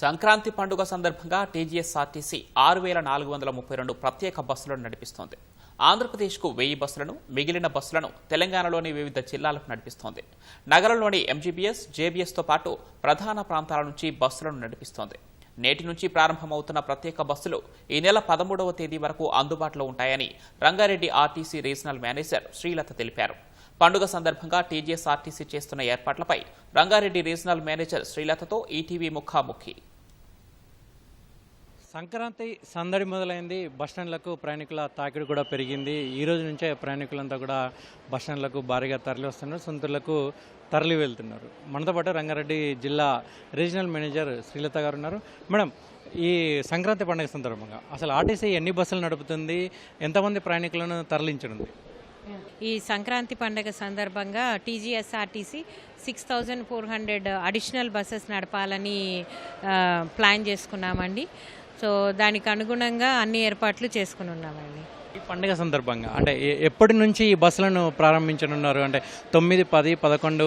సంక్రాంతి పండుగ సందర్భంగా టీజీఎస్ఆర్టీసీ ఆరు వేల నాలుగు వందల ముప్పై రెండు ప్రత్యేక బస్సులను నడిపిస్తోంది. ఆంధ్రప్రదేశ్కు వెయ్యి బస్సులను మిగిలిన బస్సులను తెలంగాణలోని వివిధ జిల్లాలకు నడిపిస్తోంది. నగరంలోని ఎంజీబీఎస్ జేబీఎస్తో పాటు ప్రధాన ప్రాంతాల నుంచి బస్సులను నడిపిస్తోంది. నేటి నుంచి ప్రారంభమవుతున్న ప్రత్యేక బస్సులు ఈ నెల పదమూడవ తేదీ వరకు అందుబాటులో ఉంటాయని Rangareddy RTC regional manager Srilatha తెలిపారు. పండుగ సందర్భంగా టీజీఎస్ఆర్టీసీ చేస్తున్న ఏర్పాట్లపై రంగారెడ్డి రీజనల్ మేనేజర్ శ్రీలతతో ఈటీవీ ముఖాముఖి. సంక్రాంతి సందడి మొదలైంది. బస్టాండ్లకు ప్రయాణికుల తాకిడి కూడా పెరిగింది. ఈ రోజు నుంచే ప్రయాణికులంతా కూడా బస్టాండ్లకు భారీగా తరలి వస్తున్నారు సొంతలకు తరలి వెళ్తున్నారు. మనతో పాటు రంగారెడ్డి జిల్లా రీజనల్ మేనేజర్ శ్రీలత గారు ఉన్నారు. మేడం ఈ సంక్రాంతి పండుగ సందర్భంగా అసలు ఆర్టీసీ ఎన్ని బస్సులు నడుపుతుంది? ఎంతమంది ప్రయాణికులను తరలించనుంది? ఈ సంక్రాంతి పండుగ సందర్భంగా TGSRTC six thousand four hundred additional buses నడపాలని ప్లాన్ చేసుకున్నామండి. సో దానికి అనుగుణంగా అన్ని ఏర్పాట్లు చేసుకుని ఉన్నామండి. ఈ పండుగ సందర్భంగా అంటే ఎప్పటి నుంచి ఈ బస్సులను ప్రారంభించనున్నారు? అంటే తొమ్మిది పది పదకొండు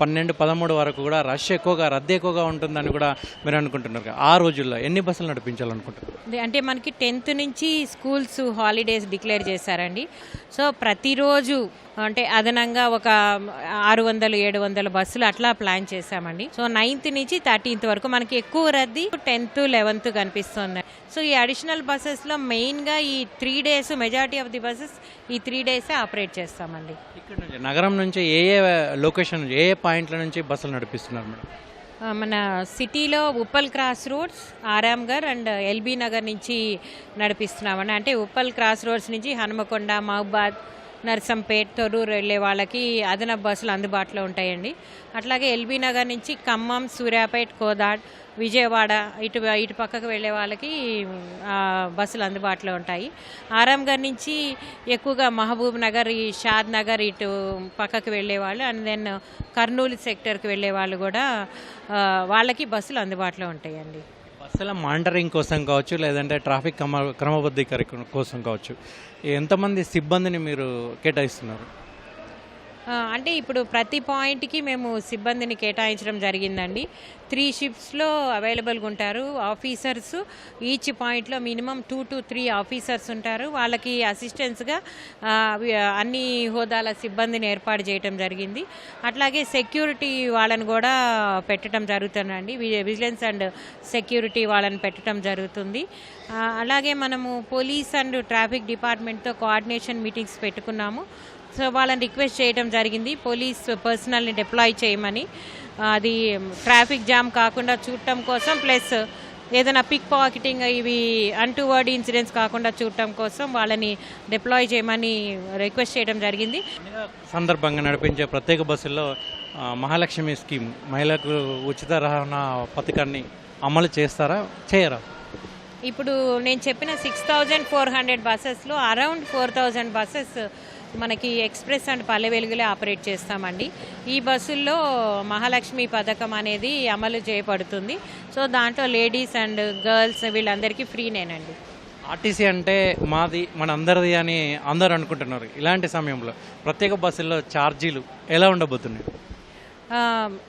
పన్నెండు పదమూడు వరకు కూడా రష్ ఎక్కువగా రద్దీ ఎక్కువగా ఉంటుందని కూడా మీరు అనుకుంటున్నారు ఆ రోజుల్లో ఎన్ని బస్సులు నడిపించాలనుకుంటున్నారు? అంటే మనకి టెన్త్ నుంచి స్కూల్స్ హాలిడేస్ డిక్లేర్ చేశారండి. సో ప్రతిరోజు అంటే అదనంగా ఒక ఆరు వందలు ఏడు వందల బస్సులు అట్లా ప్లాన్ చేశామండి. సో నైన్త్ నుంచి థర్టీన్త్ వరకు మనకి ఎక్కువ రద్దీ టెన్త్ లెవెన్త్ కనిపిస్తుంది. సో ఈ అడిషనల్ బస్సెస్లో మెయిన్గా ఈ three days majority of the buses ఈ త్రీ డేసే ఆపరేట్ చేస్తామండి. ఇక్కడ నుంచి నగరం నుంచి ఏ ఏ లొకేషన్ ఏ ఏ పాయింట్ల నుంచి బస్సులు నడిపిస్తున్నారు మేడం? మన సిటీలో Uppal cross roads Aramghar and LB Nagar నుంచి నడిపిస్తున్నామండి. అంటే ఉప్పల్ క్రాస్ రోడ్స్ నుంచి హనుమకొండ మహబాద్ నర్సంపేట్ తొర్రూరు వెళ్ళే వాళ్ళకి అదనపు బస్సులు అందుబాటులో ఉంటాయండి. అట్లాగే ఎల్బీ నగర్ నుంచి ఖమ్మం సూర్యాపేట్ కోదాడ్ విజయవాడ ఇటు ఇటు పక్కకు వెళ్ళే వాళ్ళకి బస్సులు అందుబాటులో ఉంటాయి. ఆరాంగర్ నుంచి ఎక్కువగా మహబూబ్ నగర్ ఈ షాద్ నగర్ ఇటు పక్కకు వెళ్ళే వాళ్ళు అండ్ దెన్ కర్నూలు సెక్టర్కి వెళ్ళే వాళ్ళు కూడా వాళ్ళకి బస్సులు అందుబాటులో ఉంటాయండి. బస్సుల మానిటరింగ్ కోసం కావచ్చు లేదంటే ట్రాఫిక్ క్రమ క్రమబద్ధీకరణ కోసం కావచ్చు ఎంతమంది సిబ్బందిని మీరు కేటాయిస్తున్నారు? అంటే ఇప్పుడు ప్రతి పాయింట్కి మేము సిబ్బందిని కేటాయించడం జరిగిందండి. త్రీ షిఫ్ట్స్లో అవైలబుల్గా ఉంటారు. ఆఫీసర్స్ ఈచ్ పాయింట్లో minimum two to three officers ఉంటారు. వాళ్ళకి అసిస్టెంట్స్గా అన్ని హోదాల సిబ్బందిని ఏర్పాటు చేయడం జరిగింది. అట్లాగే సెక్యూరిటీ వాళ్ళని కూడా పెట్టడం జరుగుతుందండి. వి- విజిలెన్స్ అండ్ సెక్యూరిటీ వాళ్ళని పెట్టడం జరుగుతుంది. అలాగే మనము పోలీస్ అండ్ ట్రాఫిక్ డిపార్ట్మెంట్తో కోఆర్డినేషన్ మీటింగ్స్ పెట్టుకున్నాము. సో వాళ్ళని రిక్వెస్ట్ చేయడం జరిగింది. పోలీస్ పర్సనల్ని డిప్లాయ్ చేయమని. అది ట్రాఫిక్ జామ్ కాకుండా చూడటం కోసం ప్లస్ ఏదైనా పిక్ పాకెటింగ్ ఇవి అన్టువర్డ్ ఇన్సిడెంట్స్ కాకుండా చూడటం కోసం వాళ్ళని డిప్లాయ్ చేయమని రిక్వెస్ట్ చేయడం జరిగింది. సందర్భంగా నడిపించే ప్రత్యేక బస్సుల్లో మహాలక్ష్మి స్కీమ్ మహిళలకు ఉచిత రవాణా పథకాన్ని అమలు చేస్తారా చేయరా? ఇప్పుడు నేను చెప్పిన సిక్స్ థౌజండ్ ఫోర్ హండ్రెడ్ బస్సెస్లో అరౌండ్ ఫోర్ థౌజండ్ బస్సెస్ మనకి ఎక్స్ప్రెస్ అండ్ పల్లె వెలుగులే ఆపరేట్ చేస్తామండి. ఈ బస్సుల్లో మహాలక్ష్మి పథకం అనేది అమలు చేయబడుతుంది. సో దాంట్లో లేడీస్ అండ్ గర్ల్స్ వీళ్ళందరికీ ఫ్రీనేనండి ఆర్టీసీ అంటే మాది మన అందరిది అని అందరూ అనుకుంటున్నారు. ఇలాంటి సమయంలో ప్రత్యేక బస్సుల్లో ఛార్జీలు ఎలా ఉండబోతున్నాయి?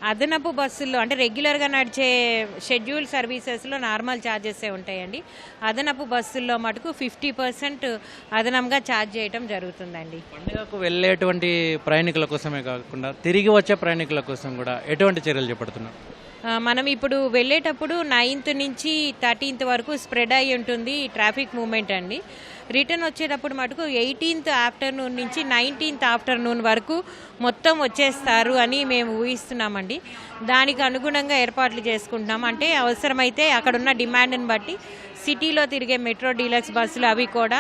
అదనపు బస్సుల్లో అంటే రెగ్యులర్గా నడిచే షెడ్యూల్ సర్వీసెస్లో నార్మల్ ఛార్జెసే ఉంటాయండి. అదనపు బస్సుల్లో మటుకు ఫిఫ్టీ పర్సెంట్ అదనంగా ఛార్జ్ చేయడం జరుగుతుందండి. పండుగకు వెళ్ళేటువంటి ప్రయాణికుల కోసమే కాకుండా తిరిగి వచ్చే ప్రయాణికుల కోసం కూడా ఎటువంటి చర్యలు చేపడుతున్నారు? ఆ, మనం ఇప్పుడు వెళ్ళేటప్పుడు నైన్త్ నుంచి థర్టీన్త్ వరకు స్ప్రెడ్ అయి ఉంటుంది ట్రాఫిక్ మూమెంట్ అండి. రిటర్న్ వచ్చేటప్పుడు మటుకు ఎయిటీన్త్ ఆఫ్టర్నూన్ నుంచి నైన్టీన్త్ ఆఫ్టర్నూన్ వరకు మొత్తం వచ్చేస్తారు అని మేము ఊహిస్తున్నామండి. దానికి అనుగుణంగా ఏర్పాట్లు చేసుకుంటున్నాం. అంటే అవసరమైతే అక్కడున్న డిమాండ్ని బట్టి సిటీలో తిరిగే మెట్రో డీలక్స్ బస్సులు అవి కూడా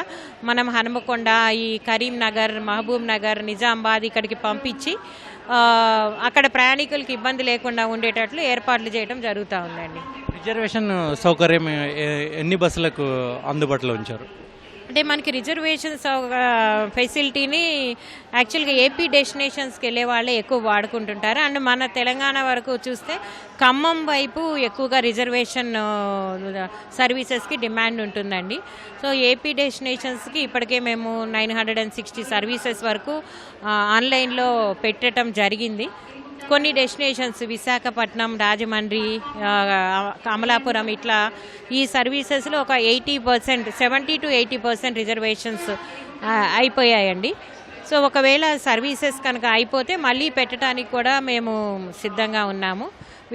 మనం హనుమకొండ ఈ కరీంనగర్ మహబూబ్ నగర్ నిజామాబాద్ ఇక్కడికి పంపించి అక్కడ ప్రయాణికులకి ఇబ్బంది లేకుండా ఉండేటట్లు ఏర్పాట్లు చేయడం జరుగుతూ ఉందండి. రిజర్వేషన్ సౌకర్యం ఎన్ని బస్సులకు అందుబాటులో ఉంచారు? అంటే మనకి రిజర్వేషన్ ఫెసిలిటీని యాక్చువల్గా ఏపీ డెస్టినేషన్స్కి వెళ్ళే వాళ్ళే ఎక్కువ వాడుకుంటుంటారు. అండ్ మన తెలంగాణ వరకు చూస్తే ఖమ్మం వైపు ఎక్కువగా రిజర్వేషన్ సర్వీసెస్కి డిమాండ్ ఉంటుందండి. సో ఏపీ డెస్టినేషన్స్కి ఇప్పటికే మేము nine hundred and sixty services వరకు ఆన్లైన్లో పెట్టడం జరిగింది. కొన్ని డెస్టినేషన్స్ విశాఖపట్నం రాజమండ్రి కమలాపురం అమలాపురం ఇట్లా ఈ సర్వీసెస్లో ఒక eighty percent seventy to eighty percent reservations అయిపోయాయండి. సో ఒకవేళ సర్వీసెస్ కనుక అయిపోతే మళ్ళీ పెట్టడానికి కూడా మేము సిద్ధంగా ఉన్నాము.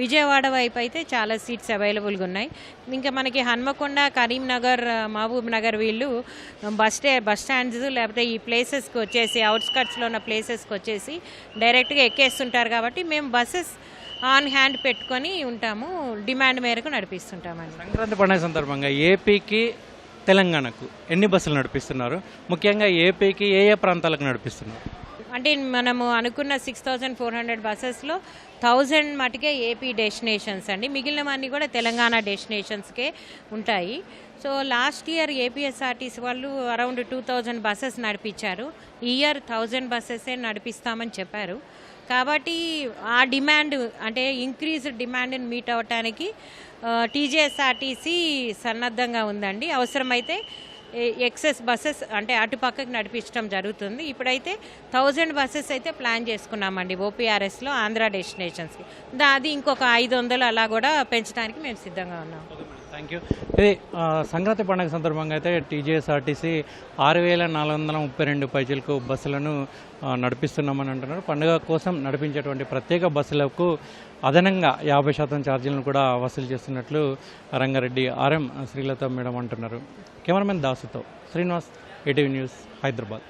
విజయవాడ వైపు అయితే చాలా సీట్స్ అవైలబుల్గా ఉన్నాయి. ఇంకా మనకి హన్మకొండ కరీంనగర్ మహబూబ్ నగర్ వీళ్ళు బస్ స్టే బస్ స్టాండ్స్ లేకపోతే ఈ ప్లేసెస్కి వచ్చేసి అవుట్స్కట్స్లో ఉన్న ప్లేసెస్కి వచ్చేసి డైరెక్ట్గా ఎక్కేస్తుంటారు కాబట్టి మేము బస్సెస్ ఆన్ హ్యాండ్ పెట్టుకొని ఉంటాము. డిమాండ్ మేరకు నడిపిస్తుంటామండి. సంక్రాంతి పండుగ సందర్భంగా ఏపీకి తెలంగాణకు ఎన్ని బస్సులు నడిపిస్తున్నారు? ముఖ్యంగా ఏపీకి ఏ ఏ ప్రాంతాలకు నడిపిస్తున్నారు? అంటే మనము అనుకున్న సిక్స్ థౌజండ్ ఫోర్ హండ్రెడ్ బస్సెస్లో థౌజండ్ మటుకే ఏపీ డెస్టినేషన్స్ అండి. మిగిలినవన్నీ కూడా తెలంగాణ డెస్టినేషన్స్కే ఉంటాయి. సో లాస్ట్ ఇయర్ ఏపీఎస్ఆర్టీసీ వాళ్ళు అరౌండ్ టూ థౌజండ్ బస్సెస్ నడిపించారు. ఈ ఇయర్ థౌజండ్ బస్సెసే నడిపిస్తామని చెప్పారు. కాబట్టి ఆ డిమాండ్ అంటే ఇంక్రీజ్ డిమాండ్ని మీట్ అవ్వటానికి టీజీఎస్ఆర్టీసీ సన్నద్ధంగా ఉందండి. అవసరమైతే ఎక్సెస్ బస్సెస్ అంటే అటు పక్కకి నడిపించడం జరుగుతుంది. ఇప్పుడైతే థౌజండ్ బస్సెస్ అయితే ప్లాన్ చేసుకున్నామండి ఓపీఆర్ఎస్లో ఆంధ్ర డెస్టినేషన్స్కి అది ఇంకొక ఐదు వందలు అలా కూడా పెంచడానికి మేము సిద్ధంగా ఉన్నాం. థ్యాంక్ యూ ఇది సంక్రాంతి పండుగ సందర్భంగా అయితే టీజీఎస్ఆర్టీసీ ఆరు వేల నాలుగు వందల ముప్పై రెండు పైచీలకు బస్సులను నడిపిస్తున్నామని అంటున్నారు. పండుగ కోసం నడిపించేటువంటి ప్రత్యేక బస్సులకు అదనంగా యాభై శాతం ఛార్జీలను కూడా వసూలు చేస్తున్నట్లు రంగారెడ్డి ఆర్ఎం శ్రీలత మేడం అంటున్నారు. కెమెరామెన్ దాసుతో శ్రీనివాస్ ఏటీవీ న్యూస్ హైదరాబాద్.